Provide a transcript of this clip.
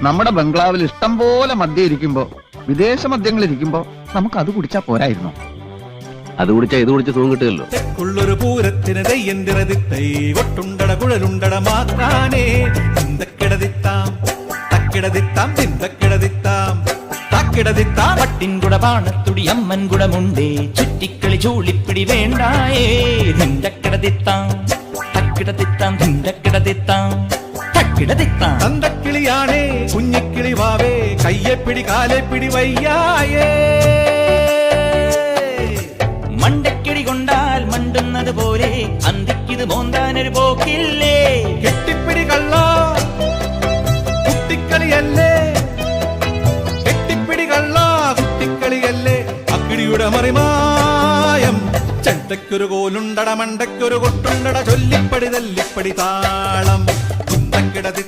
നമ്മുടെ ബംഗ്ലാവിൽ ഇഷ്ടം പോലെ മദ്യം ഇരിക്കുമ്പോ വിദേശ മദ്യങ്ങൾ ഇരിക്കുമ്പോ നമുക്ക് അത് കുടിച്ചാ പോരായിരുന്നു. അത് കുടിച്ചാ ഇത് കുടിച്ച് സുഖം കിട്ടുമല്ലോ തെക്കുള്ളൊരു പൂരത്തിന് കുഴലുണ്ടട തിന്തക്കിടതിത്താം തക്കിടതിത്താം തക്കിടതിത്താം പട്ടിൻകുട പാണത്തുടി അമ്മൻ കുടമുണ്ടേ ചുറ്റിക്കളി ചൂളിപ്പിടി വേണ്ടായേ തക്കിടതിത്താം. തന്തക്കിളിയാണേ കുഞ്ഞിക്കിളി വാവേ കയ്യെപ്പിടി കാലെപ്പിടി വയ്യായേ. മണ്ടക്കിടി കൊണ്ടാൽ മണ്ടുന്നത് പോലെ അന്തിക്കിത് മോന്താനൊരു പോക്കില്ലേ? കെട്ടിപ്പിടി കള്ള കുട്ടിക്കളിയല്ലേ. കെട്ടിപ്പിടി കള്ള കുട്ടിക്കളിയല്ലേ. അക്കിടിയുടെ മറിമായം. ചെണ്ടയ്ക്കൊരു കോലുണ്ടട മണ്ടയ്ക്കൊരു കൊട്ടുണ്ടട ചൊല്ലിപ്പടി തല്ലിപ്പടി താളം. കുന്തക്കിടതി